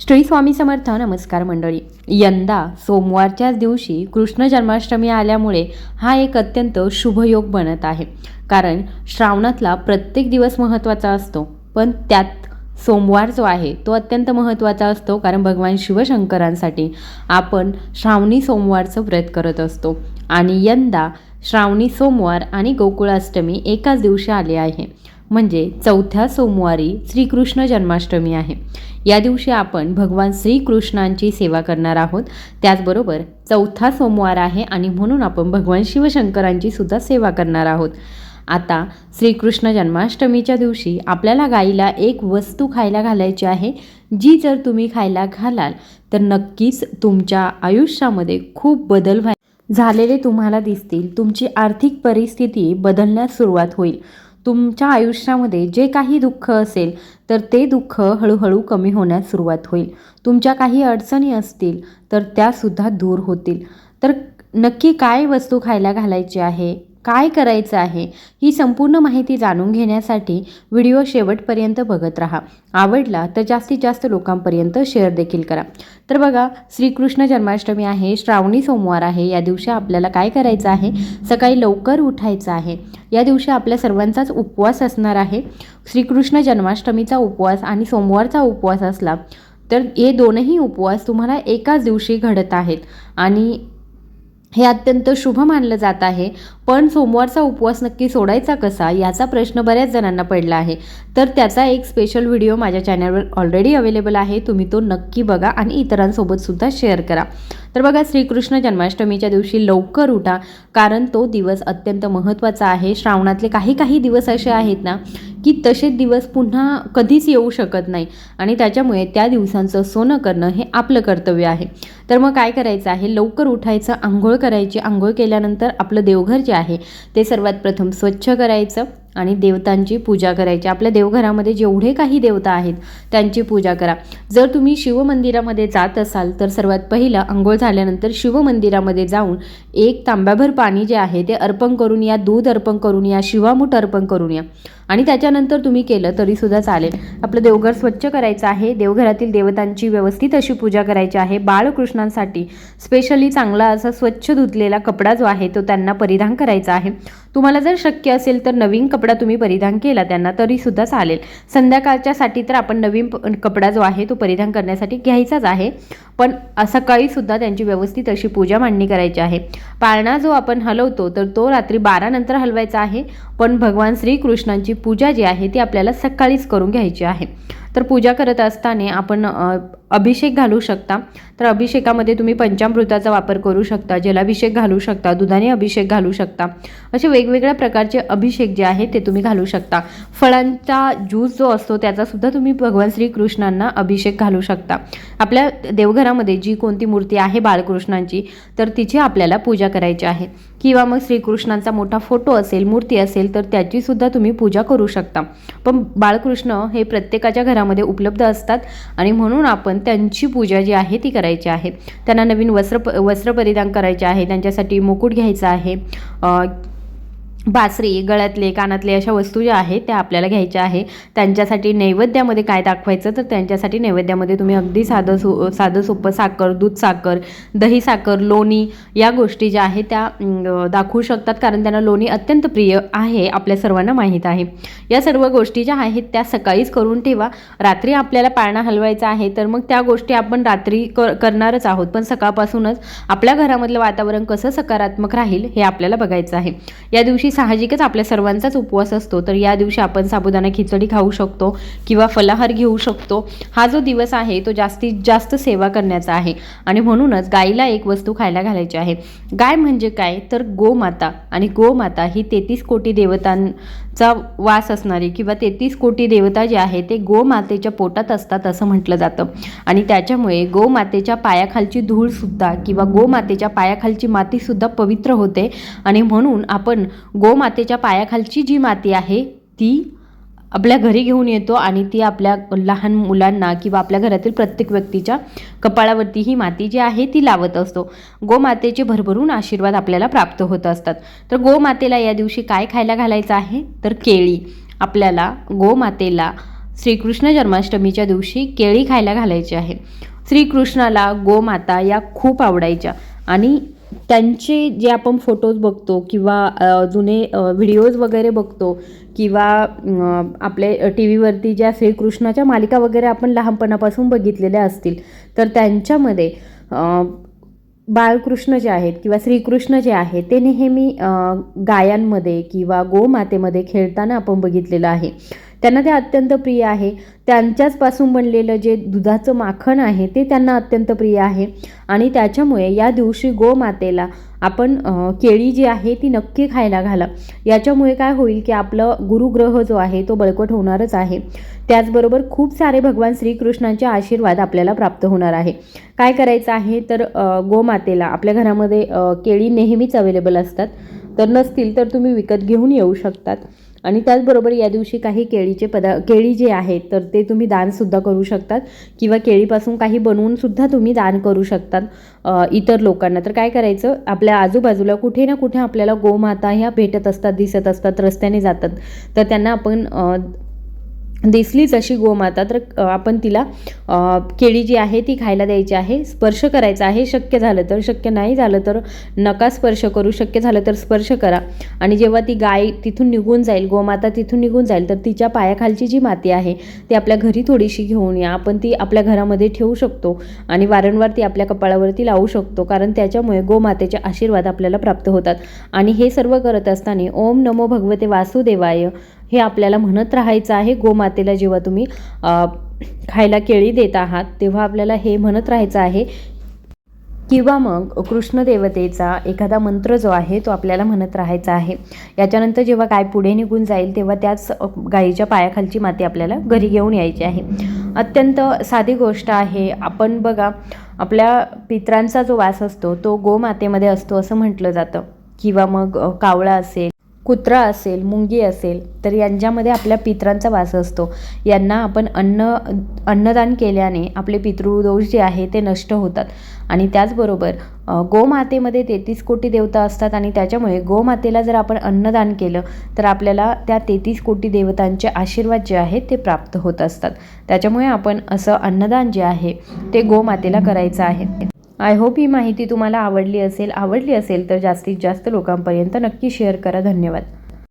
श्री स्वामी समर्थ नमस्कार मंडळी. यंदा सोमवारच्याच दिवशी कृष्ण जन्माष्टमी आल्यामुळे हा एक अत्यंत शुभयोग बनत आहे. कारण श्रावणातला प्रत्येक दिवस महत्त्वाचा असतो. पण त्यात सोमवार जो आहे तो अत्यंत महत्त्वाचा असतो. कारण भगवान शिवशंकरांसाठी आपण श्रावणी सोमवारचं व्रत करत असतो. आणि यंदा श्रावणी सोमवार आणि गोकुळाष्टमी एकाच दिवशी आले आहे. म्हणजे चौथ्या सोमवारी श्रीकृष्ण जन्माष्टमी आहे. या दिवशी आपण भगवान श्रीकृष्णांची सेवा करणार आहोत. त्याचबरोबर चौथा सोमवार आहे आणि म्हणून आपण भगवान शिवशंकरांची सुद्धा सेवा करणार आहोत. आता श्रीकृष्ण जन्माष्टमीच्या दिवशी आपल्याला गाईला एक वस्तू खायला घालायची आहे. जी जर तुम्ही खायला घालाल तर नक्कीच तुमच्या आयुष्यामध्ये खूप बदल व्हाय झालेले तुम्हाला दिसतील. तुमची आर्थिक परिस्थिती बदलण्यास सुरुवात होईल. तुमच्या आयुष्यामध्ये जे काही दुःख असेल तर ते दुःख हळूहळू कमी होण्यास सुरुवात होईल. तुमच्या काही अडचणी असतील तर त्यासुद्धा दूर होतील. तर नक्की काय वस्तू खायला घालायची आहे? काय करायचं आहे ही संपूर्ण माहिती जाणून घेण्यासाठी व्हिडिओ शेवटपर्यंत बघत राहा. आवडला तर जास्तीत जास्त लोकांपर्यंत शेअर देखील करा. तर बघा श्रीकृष्ण जन्माष्टमी आहे श्रावणी सोमवार आहे या दिवशी आपल्याला काय करायचं आहे? सकाळी लवकर उठायचं आहे. या दिवशी आपल्या सर्वांचाच उपवास असणार आहे. श्रीकृष्ण जन्माष्टमीचा उपवास आणि सोमवारचा उपवास असला तर हे दोनही उपवास तुम्हाला एकाच दिवशी घडत आहेत. आणि हे अत्यंत शुभ मानलं जात आहे. पण सोमवारचा उपवास नक्की सोडायचा कसा? याचा प्रश्न बऱ्याच जणांना पडला आहे. तर त्याचा एक स्पेशल व्हिडिओ माझ्या चॅनलवर ऑलरेडी अवेलेबल आहे. तुम्ही तो नक्की बघा आणि इतरांसोबतसुद्धा शेअर करा. तर बघा श्रीकृष्ण जन्माष्टमीच्या दिवशी लवकर उठा कारण तो दिवस अत्यंत महत्त्वाचा आहे. श्रावणातले काही काही दिवस असे आहेत ना की तसेच दिवस पुन्हा कधीच येऊ शकत नाही. आणि त्याच्यामुळे त्या दिवसांचं सोनं करणं हे आपलं कर्तव्य आहे. तर मग काय करायचं आहे? लवकर उठायचं आंघोळ करायची. आंघोळ केल्यानंतर आपलं देवघर जे आहे ते सर्वात प्रथम स्वच्छ करायचं आणि देवतांची पूजा करायची. आपल्या देवघरामध्ये जेवढे काही देवता आहेत त्यांची पूजा करा. जर तुम्ही शिवमंदिरामध्ये जात असाल तर सर्वात पहिलं आंघोळ झाल्यानंतर शिवमंदिरामध्ये जाऊन एक तांब्याभर पाणी जे आहे ते अर्पण करून या दूध अर्पण करून या शिवामूठ अर्पण करून या. आणि त्याच्यानंतर तुम्ही केलं तरीसुद्धा चालेल. आपलं देवघर स्वच्छ करायचं आहे. देवघरातील देवतांची व्यवस्थित अशी पूजा करायची आहे. बाळकृष्णांसाठी स्पेशली चांगला असा स्वच्छ धुतलेला कपडा जो आहे तो त्यांना परिधान करायचा आहे. तुम्हाला जर शक्य असेल तर नवीन कपडा तुम्ही परिधान केला त्यांना तरीसुद्धा चालेल. संध्याकाळच्यासाठी तर आपण नवीन प कपडा जो आहे तो परिधान करण्यासाठी घ्यायचाच आहे. पण सकाळीसुद्धा त्यांची व्यवस्थित अशी पूजा मांडणी करायची आहे. पाळणा जो आपण हलवतो तर तो रात्री बारानंतर हलवायचा आहे. पण भगवान श्रीकृष्णांची पूजा जी आहे ती आपल्याला सकाळीच करून घ्यायची आहे. तर पूजा करत असताना आपण अभिषेक घालू शकता. तर अभिषेकामध्ये तुम्ही पंचामृताचा वापर करू शकता जलाभिषेक घालू शकता दुधाने अभिषेक घालू शकता. असे वेगवेगळ्या प्रकारचे अभिषेक जे आहेत ते तुम्ही घालू शकता. फळांचा ज्यूस जो असतो त्याचासुद्धा तुम्ही भगवान श्रीकृष्णांना अभिषेक घालू शकता. आपल्या देवघरामध्ये जी कोणती मूर्ती आहे बाळकृष्णांची तर तिची आपल्याला पूजा करायची आहे. किंवा मग श्रीकृष्णांचा मोठा फोटो असेल मूर्ती असेल तर त्याचीसुद्धा तुम्ही पूजा करू शकता. पण बाळकृष्ण हे प्रत्येकाच्या घरामध्ये उपलब्ध असतात आणि म्हणून आपण त्यांची पूजा जी आहे ती करायची आहे. त्यांना नवीन वस्त्र प वस्त्र परिधान करायचे आहे. त्यांच्यासाठी मुकुट घ्यायचा आहे. बासरी गळ्यातले कानातले अशा वस्तू ज्या आहेत त्या आपल्याला घ्यायच्या आहे. त्यांच्यासाठी नैवेद्यामध्ये काय दाखवायचं तर त्यांच्यासाठी नैवेद्यामध्ये तुम्ही अगदी साधं सो साधं सोपं साखर दूध साखर दही साखर लोणी या गोष्टी ज्या आहेत त्या दाखवू शकतात. कारण त्यांना लोणी अत्यंत प्रिय आहे आपल्या सर्वांना माहीत आहे. या सर्व गोष्टी ज्या आहेत त्या सकाळीच करून ठेवा. रात्री आपल्याला पाळणा हलवायचा आहे तर मग त्या गोष्टी आपण रात्री कर करणारच आहोत. पण सकाळपासूनच आपल्या घरामधलं वातावरण कसं सकारात्मक राहील हे आपल्याला बघायचं आहे. या दिवशी साहजिकच आपल्या सर्वांचाच उपवास असतो. तर या दिवशी आपण साबुदाणा खिचडी खाऊ शकतो किंवा फलाहार घेऊ शकतो. हा जो दिवस आहे तो जास्तीत जास्त सेवा करण्याचा आहे. आणि म्हणूनच गायीला एक वस्तू खायला घालायची आहे. गाय म्हणजे काय? तर गोमाता. आणि गोमाता ही तेहतीस कोटी देवतां चा वास असणारी किंवा तेहतीस कोटी देवता जे आहे ते गोमातेच्या पोटात असतात असं म्हटलं जातं. आणि त्याच्यामुळे गोमातेच्या पायाखालची धूळसुद्धा किंवा गोमातेच्या पायाखालची मातीसुद्धा पवित्र होते. आणि म्हणून आपण गोमातेच्या पायाखालची जी माती आहे ती आपल्या घरी घेऊन येतो आणि ती आपल्या लहान मुलांना किंवा आपल्या घरातील प्रत्येक व्यक्तीच्या कपाळावरती ही माती जी आहे ती लावत असतो. गोमातेचे भरभरून आशीर्वाद आपल्याला प्राप्त होत असतात. तर गोमातेला या दिवशी काय खायला घालायचं आहे? तर केळी. आपल्याला गोमातेला श्रीकृष्ण जन्माष्टमीच्या दिवशी केळी खायला घालायची आहे. श्रीकृष्णाला गोमाता या खूप आवडायच्या आणि त्यांचे जे आपण फोटोज बघतो किंवा जुने व्हिडिओज वगैरे बघतो किंवा आपले टी व्हीवरती ज्या श्रीकृष्णाच्या मालिका वगैरे आपण लहानपणापासून बघितलेल्या असतील तर त्यांच्यामध्ये बाळकृष्ण जे आहेत किंवा श्रीकृष्ण जे आहेत ते नेहमी गायांमध्ये किंवा गोमातेमध्ये खेळताना आपण बघितलेलं आहे. त्यांना ते अत्यंत प्रिय आहे. त्यांच्याचपासून बनलेलं जे दुधाचं माखण आहे ते त्यांना अत्यंत प्रिय आहे. आणि त्याच्यामुळे या दिवशी गोमातेला आपण केळी जी आहे ती नक्की खायला घाला. याच्यामुळे काय होईल की आपलं गुरुग्रह जो आहे तो बळकट होणारच आहे. त्याचबरोबर खूप सारे भगवान श्रीकृष्णांचे आशीर्वाद आपल्याला प्राप्त होणार आहे. काय करायचं आहे तर गोमातेला आपल्या घरामध्ये केळी नेहमीच अवेलेबल असतात. तर नसतील तर तुम्ही विकत घेऊन येऊ शकतात. आणि त्याचबरोबर या दिवशी काही केळीचे पदा केळी जे आहेत तर ते तुम्ही दानसुद्धा करू शकतात. किंवा केळीपासून काही बनवूनसुद्धा तुम्ही दान करू शकतात इतर लोकांना. तर काय करायचं? आपल्या आजूबाजूला कुठे ना कुठे आपल्याला गोमाता ह्या भेटत असतात दिसत असतात रस्त्याने जातात. तर त्यांना आपण दिसली जशी गोमाता तर आपण तिला केळी जी आहे ती खायला द्यायची आहे स्पर्श करायचा आहे शक्य झालं तर शक्य नाही झालं तर नका स्पर्श करू शक्य झालं तर स्पर्श करा. आणि जेव्हा ती गाय तिथून निघून जाईल गोमाता तिथून निघून जाईल तर तिच्या पायाखालची जी माती आहे ती आपल्या घरी थोडीशी घेऊन या. आपण ती आपल्या घरामध्ये ठेवू शकतो आणि वारंवार ती आपल्या कपाळावरती लावू शकतो कारण त्याच्यामुळे गोमातेचे आशीर्वाद आपल्याला प्राप्त होतात. आणि हे सर्व करत असताना ओम नमो भगवते वासुदेवाय हे आपल्याला म्हणत राहायचं आहे गोमातेला जेव्हा तुम्ही खायला केळी देत आहात तेव्हा आपल्याला हे म्हणत राहायचं आहे किंवा मग कृष्णदेवतेचा एखादा मंत्र जो आहे तो आपल्याला म्हणत राहायचा आहे. याच्यानंतर जेव्हा गाय पुढे निघून जाईल तेव्हा त्याच गायीच्या पायाखालची माती आपल्याला घरी घेऊन यायची आहे. अत्यंत साधी गोष्ट आहे. आपण बघा आपल्या पित्रांचा जो वास असतो तो गोमातेमध्ये असतो असं म्हटलं जातं. किंवा मग कावळा असेल कुत्रा असेल मुंगी असेल तर यांच्यामध्ये आपल्या पित्रांचा वास असतो. यांना आपण अन्न अन्नदान केल्याने आपले पितृदोष जे आहे ते नष्ट होतात. आणि त्याचबरोबर गोमातेमध्ये तेहतीस कोटी देवता असतात आणि त्याच्यामुळे गोमातेला जर आपण अन्नदान केलं तर आपल्याला त्या तेहतीस कोटी देवतांचे आशीर्वाद जे आहेत ते प्राप्त होत असतात. त्याच्यामुळे आपण असं अन्नदान जे आहे ते गोमातेला करायचं आहे. आय होप ही माहिती तुम्हाला आवडली असेल आवडली असेल तर जास्तीत जास्त लोकांपर्यंत नक्की शेअर करा. धन्यवाद.